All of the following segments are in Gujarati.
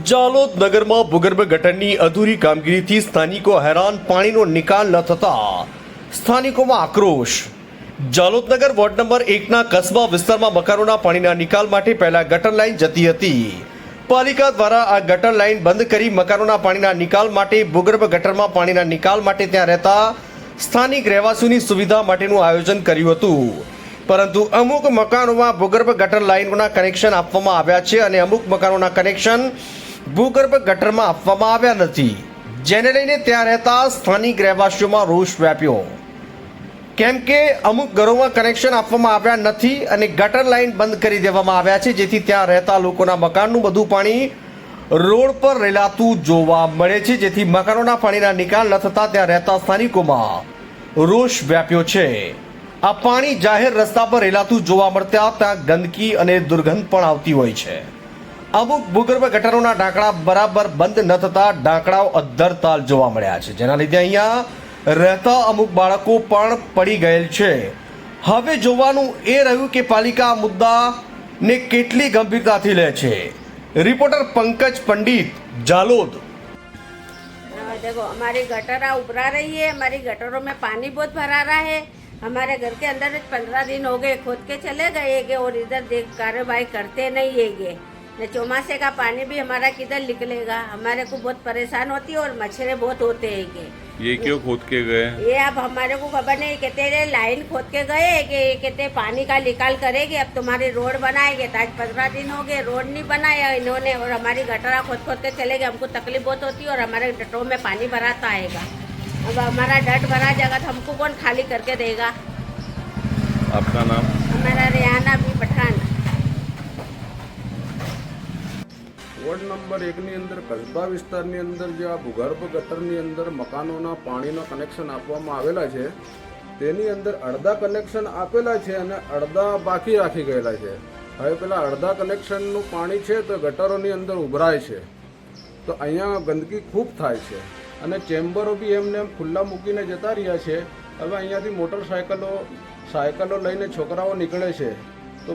જાલોદ નગરમાં ભૂગર્ભ ગટરની અધૂરી કામગીરીથી સ્થાનિકો હેરાન, પાણીનો નિકાલ ન થતા સ્થાનિકોમાં આક્રોશ. જાલોદ નગર વોર્ડ નંબર એકના કસ્બા વિસ્તારમાં મકાનોના પાણીના નિકાલ માટે પહેલા ગટર લાઇન જતી હતી. પાલિકા દ્વારા આ ગટર લાઇન બંધ કરી મકાનોના પાણીના નિકાલ માટે, ભૂગર્ભ ગટરમાં પાણીના નિકાલ માટે ત્યાં રહેતા સ્થાનિક રહેવાસીઓની સુવિધા માટેનું આયોજન કર્યું હતું. પરંતુ અમુક મકાનોમાં ભૂગર્ભ ગટર લાઇનોના કનેક્શન આપવામાં આવ્યા છે અને અમુક મકાનોના કનેક્શન ભૂગર્ભ ગટરમાં આપવામાં આવ્યા નથી. જેને લઈને ત્યાં રહેતા સ્થાનિક રહેવાસીઓમાં રોષ વ્યાપ્યો. કેમ કે અમુક ઘરોમાં કનેક્શન આપવામાં આવ્યા નથી અને ગટર લાઇન બંધ કરી દેવામાં આવ્યા છે, જેથી ત્યાં રહેતા લોકોના મકાનનું બધું પાણી રોડ પર રેલાતું જોવા મળે છે, જેથી મકાનોના પાણીના નિકાલ ન થતા ત્યાં રહેતા સ્થાનિકોમાં રોષ વ્યાપ્યો છે. આ પાણી જાહેર રસ્તા પર રેલાતું જોવા મળતા ત્યાં ગંદકી અને દુર્ગંધ પણ આવતી હોય છે. અમુક ભૂગર્ભ ગટરોના ઢાંકણા બરાબર બંધ ન થતા ઢાંકણાઓ અદ્ધર તાલ જોવા મળ્યા છે જેના લીધે અહીંયા રહેતા અમુક બાળકો પણ પડી ગયેલ છે હવે જોવાનું એ રહ્યું કે પાલિકા આ મુદ્દાને કેટલી ગંભીરતાથી લે છે રિપોર્ટર પંકજ પંડિત જાલોદ हाँ, देखो हमारी गटर उभरा रही है हमारी गटरों में पानी बहुत भरा रहा है हमारे घर के अंदर पंद्रह दिन हो गए खोद के चले गए गे और इधर देख कार्रवाई करते नहीं है गे न चौमासे का पानी भी हमारा किधर निकलेगा? हमारे को बहुत परेशान होती है और मच्छरे बहुत होते हैं गे ये क्यों खोद के गए? ये अब हमारे को खबर नहीं कहते लाइन खोद के गए कि कहते पानी का निकाल करेंगे अब तुम्हारे रोड बनाएँगे तो आज पंद्रह दिन हो गए रोड नहीं बनाया इन्होंने और हमारी गटरा खोद खोद के चले गए हमको तकलीफ़ बहुत होती है और हमारे गटरों में पानी भराता आएगा। अब हमारा डट भरा जाएगा तो हमको कौन खाली करके देगा? आपका नाम? हमारा रियाना भी पठान। વોર્ડ નંબર એકની અંદર કસ્બા વિસ્તારની અંદર જે આ ભૂગર્ભ ગટરની અંદર મકાનોના પાણીના કનેક્શન આપવામાં આવેલા છે, તેની અંદર અડધા કનેક્શન આપેલા છે અને અડધા બાકી રાખી ગયેલા છે. હવે પેલા અડધા કનેક્શનનું પાણી છે તો ગટરોની અંદર ઉભરાય છે. તો અહીંયા ગંદકી ખૂબ થાય છે અને ચેમ્બરો બી એમને એમ ખુલ્લા મૂકીને જતા રહ્યા છે. હવે અહીંયાથી મોટરસાયકલો, સાયકલો લઈને છોકરાઓ નીકળે છે. તો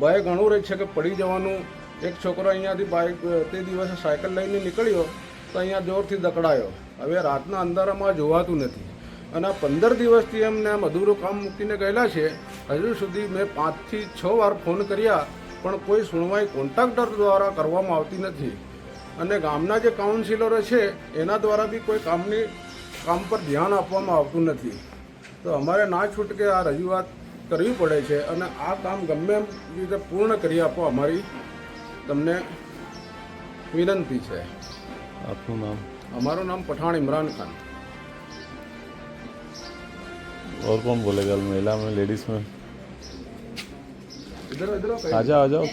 ભય ઘણું રહે છે કે પડી જવાનું એક છોકરો અહીંયાથી બાઇક તે દિવસે સાયકલ લઈને નીકળ્યો તો અહીંયા જોરથી દકડાયો. હવે રાતના અંધારામાં જોવાતું નથી. અને પંદર દિવસથી એમને આમ અધૂરું કામ મૂકીને ગયેલા છે. હજુ સુધી મેં પાંચથી છ વાર ફોન કર્યા, પણ કોઈ સુણવાઈ કોન્ટ્રાક્ટર દ્વારા કરવામાં આવતી નથી. અને ગામના જે કાઉન્સિલરો છે, એના દ્વારા બી કોઈ કામની, કામ પર ધ્યાન આપવામાં આવતું નથી. તો અમારે ના છૂટકે આ રજૂઆત કરવી પડે છે અને આ કામ ગમે એમ રીતે પૂર્ણ કરી આપો અમારી તમને વિનંતી છે आपका नाम અમારું નામ પઠાણ ઇમરાન ખાન और कौन बोलेगा महिला में लेडीज में ઇધર ઇધર आ जाओ आ जाओ